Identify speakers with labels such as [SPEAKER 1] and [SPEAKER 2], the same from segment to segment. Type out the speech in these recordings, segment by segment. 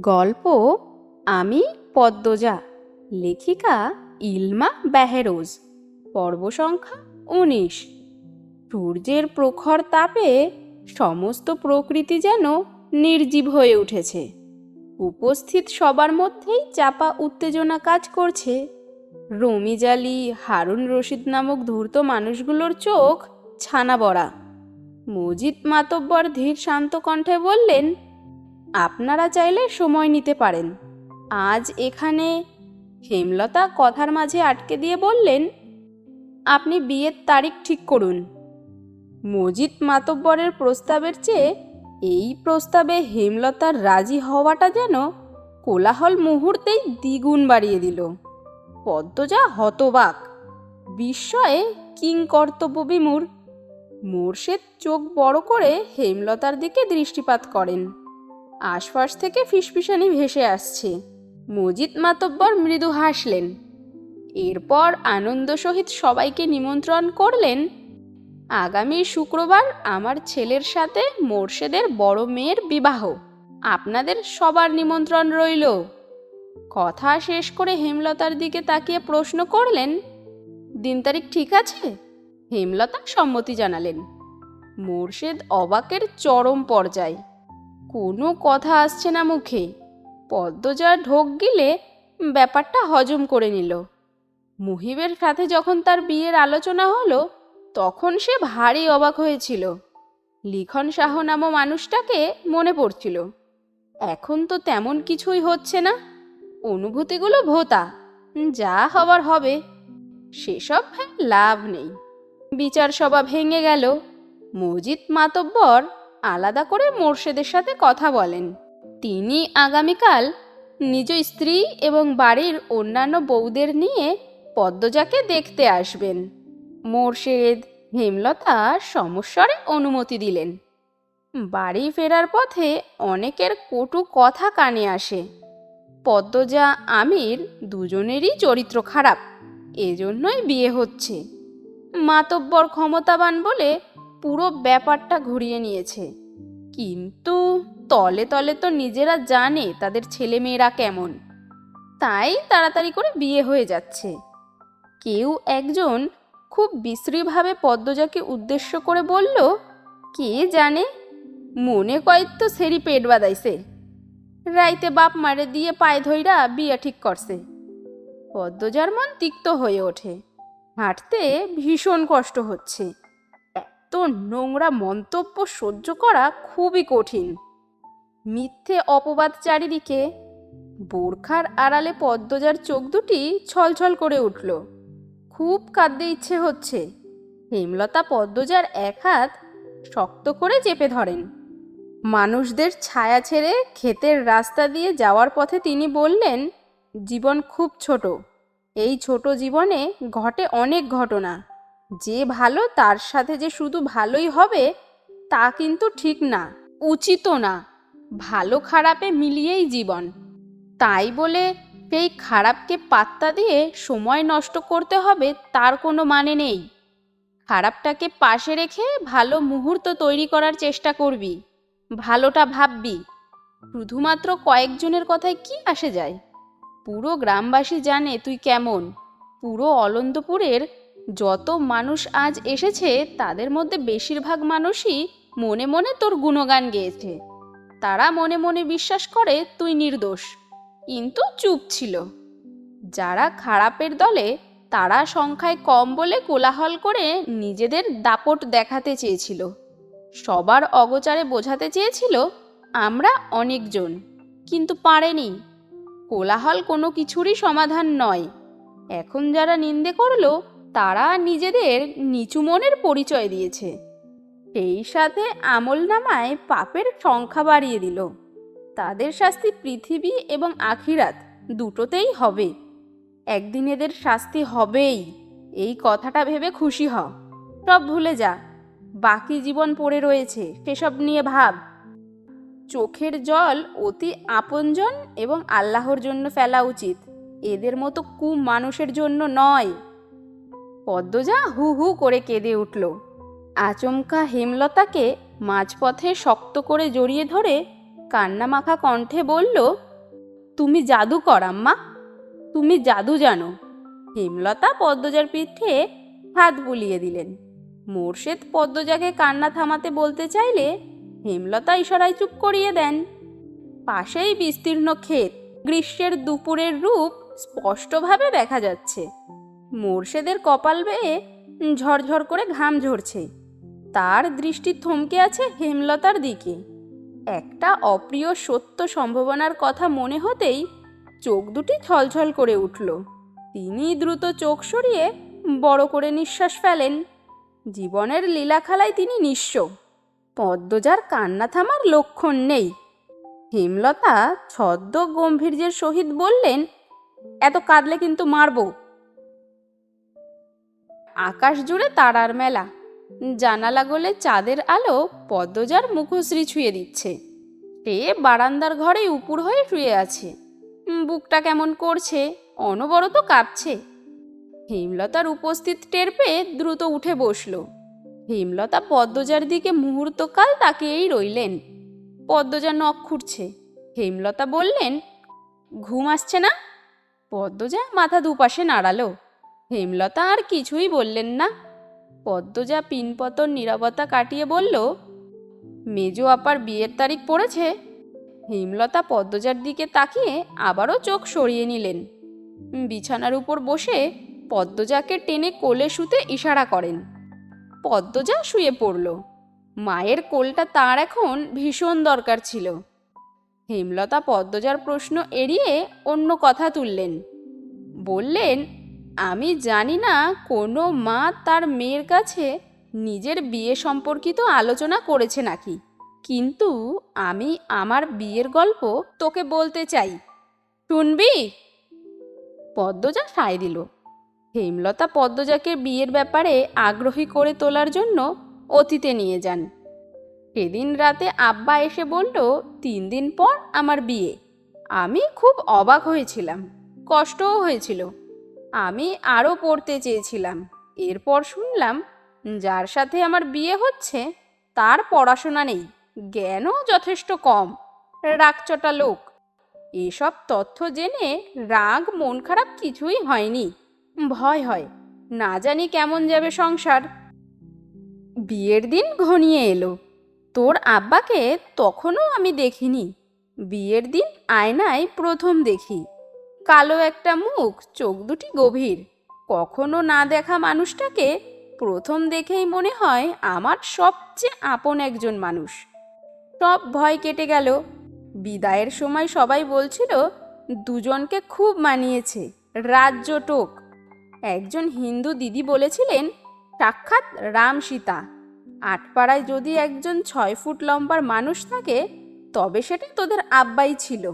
[SPEAKER 1] গল্প আমি পদ্মজা, লেখিকা ইলমা বেহেরোজ, পর্ব সংখ্যা উনিশ। সূর্যের প্রখর তাপে সমস্ত প্রকৃতি যেন নির্জীব হয়ে উঠেছে। উপস্থিত সবার মধ্যেই চাপা উত্তেজনা কাজ করছে। রমিজালি, হারুন রশিদ নামক ধূর্ত মানুষগুলোর চোখ ছানা বড়া মজিদ মাতব্বর ধীর শান্ত কণ্ঠে বললেন আপনারা চাইলে সময় নিতে পারেন। আজ এখানে হেমলতা কথার মাঝে আটকে দিয়ে বললেন, আপনি বিয়ের তারিখ ঠিক করুন। মজিদ মাতব্বরের প্রস্তাবের চেয়ে এই প্রস্তাবে হেমলতার রাজি হওয়াটা যেন কোলাহল মুহূর্তেই দ্বিগুণ বাড়িয়ে দিল। পদ্মজা হতবাক। বিস্ময়ে কিংকর্তব্য বিমূর মোর্শেদ চোখ বড় করে হেমলতার দিকে দৃষ্টিপাত করেন। আশপাশ থেকে ফিসফিসানি ভেসে আসছে। মজিদ মাতব্বর মৃদু হাসলেন। এরপর আনন্দ সহিত সবাইকে নিমন্ত্রণ করলেন, আগামী শুক্রবার আমার ছেলের সাথে মোর্শেদের বড় মেয়ের বিবাহ। আপনাদের সবার নিমন্ত্রণ রইল। কথা শেষ করে হেমলতার দিকে তাকিয়ে প্রশ্ন করলেন, দিন তারিখ ঠিক আছে? হেমলতা সম্মতি জানালেন। মোর্শেদ অবাকের চরম পর্যায় কোনো কথা আসছে না মুখে। পদ্মজা ঢোক গিলে ব্যাপারটা হজম করে নিল। মুহিবের সাথে যখন তার বিয়ের আলোচনা হলো, তখন সে ভারী অবাক হয়েছিল। লিখন শাহ নামো মানুষটাকে মনে পড়ছিল। এখন তো তেমন কিছুই হচ্ছে না। অনুভূতিগুলো ভোতা, যা হবার হবে। সেসব লাভ নেই। বিচার সভা ভেঙে গেল। মজিদ মাতব্বর আলাদা করে মোর্শেদের সাথে কথা বলেন। তিনি আগামীকাল নিজ স্ত্রী এবং বাড়ির অন্যান্য বউদের নিয়ে পদ্মজাকে দেখতে আসবেন। মোর্শেদ হেমলতা সমস্বরে অনুমতি দিলেন। বাড়ি ফেরার পথে অনেকের কটু কথা কানে আসে। পদ্মজা, আমির দুজনেরই চরিত্র খারাপ, এজন্যই বিয়ে হচ্ছে। মাতব্বর ক্ষমতাবান বলে পুরো ব্যাপারটা ঘুরিয়ে নিয়েছে। কিন্তু তলে তলে তো নিজেরা জানে তাদের ছেলে মেয়েরা কেমন। তাই তাড়াতাড়ি করে বিয়ে হয়ে যাচ্ছে। কেউ একজন খুব বিশ্রীভাবে পদ্মজাকে উদ্দেশ্য করে বলল, কে জানে? মনে কয় তো সেরি পেট বাদাইছে রাইতে বাপ মারে দিয়ে পায়ে ধইরা বিয়ে ঠিক করছে। পদ্মজার মন তিক্ত হয়ে ওঠে। হাঁটতে ভীষণ কষ্ট হচ্ছে। নোংরা মন্তব্য সহ্য করা খুবই কঠিন। মিথ্যে অপবাদ চারিদিকে বোরখার আড়ালে পদ্মজার চোখ দুটি ছলছল করে উঠল। খুব কাঁদতে ইচ্ছে হচ্ছে। হেমলতা পদ্মজার এক হাত শক্ত করে চেপে ধরেন। মানুষদের ছায়া ছেড়ে ক্ষেতের রাস্তা দিয়ে যাওয়ার পথে তিনি বললেন, জীবন খুব ছোট। এই ছোট জীবনে ঘটে অনেক ঘটনা। যে ভালো তার সাথে যে শুধু ভালোই হবে, তা কিন্তু ঠিক না, উচিতও না। ভালো খারাপে মিলিয়েই জীবন। তাই বলে সেই খারাপকে পাত্তা দিয়ে সময় নষ্ট করতে হবে তার কোনো মানে নেই। খারাপটাকে পাশে রেখে ভালো মুহূর্ত তৈরি করার চেষ্টা করবি, ভালোটা ভাববি। শুধুমাত্র কয়েকজনের কথায় কি আসে যায়? পুরো গ্রামবাসী জানে তুই কেমন। পুরো অলন্দপুরের যত মানুষ আজ এসেছে, তাদের মধ্যে বেশিরভাগ মানুষই মনে মনে তোর গুণগান গেয়েছে। তারা মনে মনে বিশ্বাস করে তুই নির্দোষ। কিন্তু চুপ ছিল। যারা খারাপের দলে, তারা সংখ্যায় কম বলে কোলাহল করে নিজেদের দাপট দেখাতে চেয়েছিল। সবার অগোচারে বোঝাতে চেয়েছিল, আমরা অনেকজন, কিন্তু পারেনি। কোলাহল কোনো কিছুরই সমাধান নয়। এখন যারা নিন্দে করল তারা নিজেদের নিচু মনের পরিচয় দিয়েছে। সেই সাথে আমল নামায় পাপের সংখ্যা বাড়িয়ে দিল। তাদের শাস্তি পৃথিবী এবং আখিরাত দুটোতেই হবে। একদিন এদের শাস্তি হবেই। এই কথাটা ভেবে খুশি হ সব ভুলে যা। বাকি জীবন পড়ে রয়েছে, সেসব নিয়ে ভাব। চোখের জল অতি আপনজন এবং আল্লাহর জন্য ফেলা উচিত। এদের মতো কু মানুষের জন্য নয়। পদ্মজা হু হু করে কেঁদে উঠল। আচমকা হেমলতাকে মাঝপথে শক্ত করে জড়িয়ে ধরে কান্নামাখা কণ্ঠে বলল, তুমি জাদু করাম্মা তুমি জাদু জানো। হেমলতা পদ্মজার পিঠে হাত বুলিয়ে দিলেন। মোর্শেদ পদ্মজাকে কান্না থামাতে বলতে চাইলে হেমলতা ইশারায় চুপ করিয়ে দেন। পাশেই বিস্তীর্ণ ক্ষেত, গ্রীষ্মের দুপুরের রূপ স্পষ্টভাবে দেখা যাচ্ছে। মোর্শেদের কপাল বেয়ে ঝরঝর করে ঘাম ঝরছে। তার দৃষ্টি থমকে আছে হেমলতার দিকে। একটা অপ্রিয় সত্য সম্ভাবনার কথা মনে হতেই চোখ দুটি ছলছল করে উঠল। তিনি দ্রুত চোখ সরিয়ে বড় করে নিঃশ্বাস ফেলেন। জীবনের লীলাখালায় তিনি নিঃস্ব। পদ্মজার কান্না থামার লক্ষণ নেই। হেমলতা ছদ্ম গম্ভীর্যের সহিত বললেন, এত কাঁদলে কিন্তু মারব। আকাশ জুড়ে তারার মেলা। জানালা গলে চাঁদের আলো পদ্মজার মুখশ্রী ছুঁয়ে দিচ্ছে। সে বারান্দার ঘরে উপুর হয়ে শুয়ে আছে। বুকটা কেমন করছে, অনবরত কাঁপছে। হেমলতার উপস্থিত টের পেয়ে দ্রুত উঠে বসল। হেমলতা পদ্মজার দিকে মুহূর্তকাল তাকিয়েই রইলেন। পদ্মজা নখ খুঁড়ছে। হেমলতা বললেন, ঘুম আসছে না? পদ্মজা মাথা দুপাশে নাড়ালো। হেমলতা আর কিছুই বললেন না। পদ্মজা পিনপতন নীরবতা কাটিয়ে বলল, মেজো আপার বিয়ের তারিখ পড়েছে? হেমলতা পদ্মজার দিকে তাকিয়ে আবারও চোখ সরিয়ে নিলেন। বিছানার উপর বসে পদ্মজাকে টেনে কোলে শুতে ইশারা করেন। পদ্মজা শুয়ে পড়ল। মায়ের কোলটা তার এখন ভীষণ দরকার ছিল। হেমলতা পদ্মজার প্রশ্ন এড়িয়ে অন্য কথা তুললেন। বললেন আমি জানি না কোনো মা তার মেয়ের কাছে নিজের বিয়ে সম্পর্কিত আলোচনা করেছে নাকি। কিন্তু আমি আমার বিয়ের গল্প তোকে বলতে চাই। শুনবি? পদ্মজা সায় দিল। হেমলতা পদ্মজাকে বিয়ের ব্যাপারে আগ্রহী করে তোলার জন্য অতীতে নিয়ে যান। সেদিন রাতে আব্বা এসে বলল, তিন দিন পর আমার বিয়ে। আমি খুব অবাক হয়েছিলাম। কষ্টও হয়েছিল। আমি আরও পড়তে চেয়েছিলাম। এরপর শুনলাম, যার সাথে আমার বিয়ে হচ্ছে, তার পড়াশোনা নেই, জ্ঞানও যথেষ্ট কম, রাগচটা লোক। এসব তথ্য জেনে রাগ, মন খারাপ কিছুই হয়নি। ভয় হয়, না জানি কেমন যাবে সংসার। বিয়ের দিন ঘনিয়ে এলো। তোর আব্বাকে তখনও আমি দেখিনি। বিয়ের দিন আয়নায় প্রথম দেখি। কালো একটা মুখ, চোখ দুটি গভীর। কখনো না দেখা মানুষটাকে প্রথম দেখেই মনে হয় আমার সবচেয়ে আপন একজন মানুষ। সব ভয় কেটে গেল। বিদায়ের সময় সবাই বলছিল, দুজনকে খুব মানিয়েছে, রাজ্য টোক। একজন হিন্দু দিদি বলেছিলেন, সাক্ষাৎ রাম সীতা। আটপাড়ায় যদি একজন ছয় ফুট লম্বার মানুষ থাকে, তবে সেটা তোদের আব্বাই ছিল।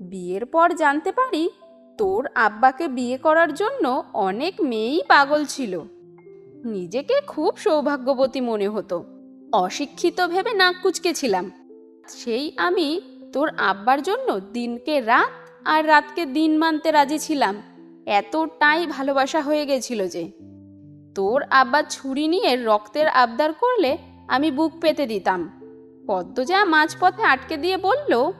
[SPEAKER 1] বিয়ের পর জানতে পারি, তোর আব্বাকে বিয়ে করার জন্য অনেক মেয়েই পাগল ছিল। নিজেকে খুব সৌভাগ্যবতী মনে হতো। অশিক্ষিত ভেবে নাক কুচকেছিলাম সেই আমি তোর আব্বার জন্য দিনকে রাত আর রাতকে দিন মানতে রাজি ছিলাম। এতটাই ভালোবাসা হয়ে গেছিল যে। তোর আব্বা ছুরি নিয়ে রক্তের আবদার করলে আমি বুক পেতে দিতাম। পদ্মজা মাঝপথে আটকে দিয়ে বলল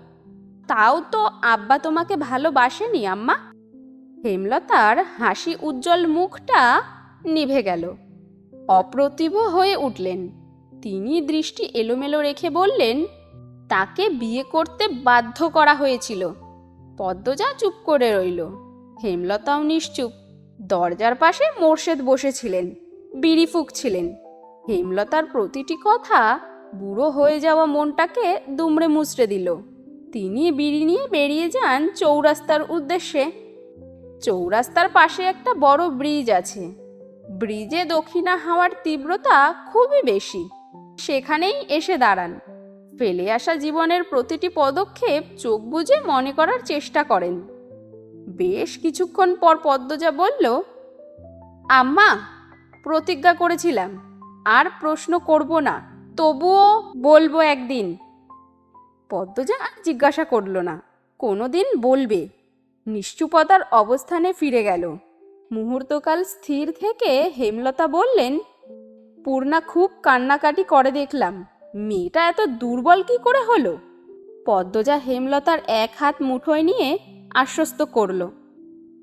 [SPEAKER 1] তাও তো আব্বা তোমাকে ভালোবাসেনি, আম্মা। হেমলতার হাসি উজ্জ্বল মুখটা নিভে গেল। অপ্রতিভ হয়ে উঠলেন। তিনি দৃষ্টি এলোমেলো রেখে বললেন, তাকে বিয়ে করতে বাধ্য করা হয়েছিল। পদ্মজা চুপ করে রইল। হেমলতাও নিশ্চুপ। দরজার পাশে মোর্শেদ বসেছিলেন, বিড়ি ফুঁকছিলেন। হেমলতার প্রতিটি কথা বুড়ো হয়ে যাওয়া মনটাকে দুমড়ে মুচড়ে দিল। তিনি বিড়ি নিয়ে বেরিয়ে যান চৌরাস্তার উদ্দেশ্যে। চৌরাস্তার পাশে একটা বড় ব্রিজ আছে। ব্রিজে দক্ষিণা হাওয়ার তীব্রতা খুবই বেশি। সেখানেই এসে দাঁড়ান। ফেলে আসা জীবনের প্রতিটি পদক্ষেপ চোখ বুজে মনে করার চেষ্টা করেন। বেশ কিছুক্ষণ পর পদ্মজা বলল, আম্মা, প্রতিজ্ঞা করেছিলাম। আর প্রশ্ন করব না। তবুও বলব একদিন। পদ্মজা আর জিজ্ঞাসা করল না। কোনোদিন বলবে। নিশ্চুপতার অবস্থানে ফিরে গেল। মুহূর্তকাল স্থির থেকে হেমলতা বললেন, পূর্ণা খুব কান্নাকাটি করে দেখলাম। মেয়েটা এত দুর্বল কি করে হলো? পদ্মজা হেমলতার এক হাত মুঠোয় নিয়ে আশ্বস্ত করল,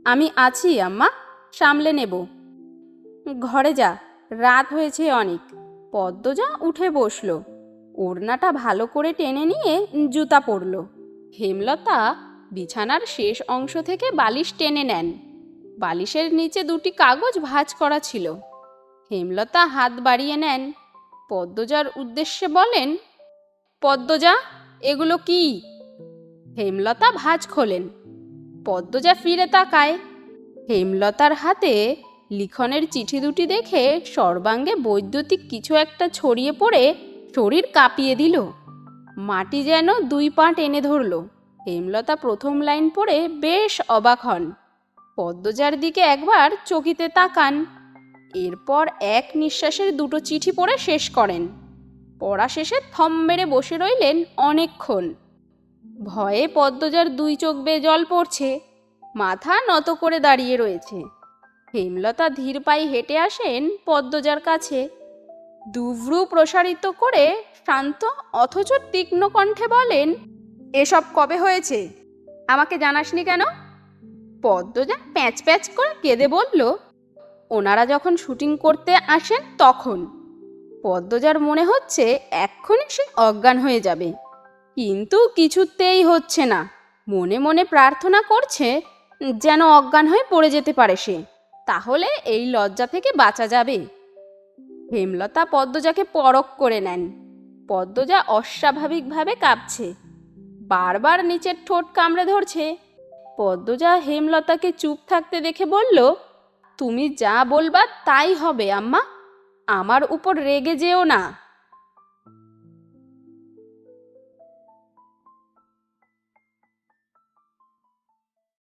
[SPEAKER 1] আমি আছি আম্মা, সামলে নেব। ঘরে যা, রাত হয়েছে অনেক। পদ্মজা উঠে বসল। ওড়নাটা ভালো করে টেনে নিয়ে জুতা পরল। হেমলতা বিছানার শেষ অংশ থেকে বালিশ টেনে নেন। বালিশের নিচে দুটি কাগজ ভাঁজ করা ছিল। হেমলতা হাত বাড়িয়ে নেন। পদ্মজার উদ্দেশ্যে বলেন, পদ্মজা, এগুলো কি? হেমলতা ভাঁজ খোলেন। পদ্মজা ফিরে তাকায়। হেমলতার হাতে লিখনের চিঠি দুটি দেখে সর্বাঙ্গে বৈদ্যুতিক কিছু একটা ছড়িয়ে পড়ে শরীর কাঁপিয়ে দিল। মাটি যেন দুই পা টেনে ধরল। হেমলতা প্রথম লাইন পড়ে বেশ অবাক হন। পদ্মজার দিকে একবার চকিতে তাকান। এরপর এক নিঃশ্বাসের দুটো চিঠি পড়ে শেষ করেন। পড়া শেষে থম মেরে বসে রইলেন অনেকক্ষণ। ভয়ে পদ্মজার দুই চোখ বেয়ে জল পড়ছে। মাথা নত করে দাঁড়িয়ে রয়েছে। হেমলতা ধীর পায়ে হেঁটে আসেন পদ্মজার কাছে। দুভ্রু প্রসারিত করে শান্ত অথচ তীক্ষ্ণ কণ্ঠে বলেন, এসব কবে হয়েছে? আমাকে জানাসনি কেন? পদ্মজা প্যাঁচ প্যাঁচ করে কেঁদে বলল, ওনারা যখন শুটিং করতে আসেন তখন। পদ্মজার মনে হচ্ছে এক্ষুনি সে অজ্ঞান হয়ে যাবে। কিন্তু কিছুতেই হচ্ছে না। মনে মনে প্রার্থনা করছে, যেন অজ্ঞান হয়ে পড়ে যেতে পারে সে। তাহলে এই লজ্জা থেকে বাঁচা যাবে। হেমলতা পদ্মজাকে পরক করে নেন। পদ্মজা অস্বাভাবিকভাবে কাঁপছে। বারবার নিচের ঠোঁট কামড়ে ধরছে। পদ্মজা হেমলতাকে চুপ থাকতে দেখে বলল, তুমি যা বলবা তাই হবে, আম্মা। আমার উপর রেগে যেও না।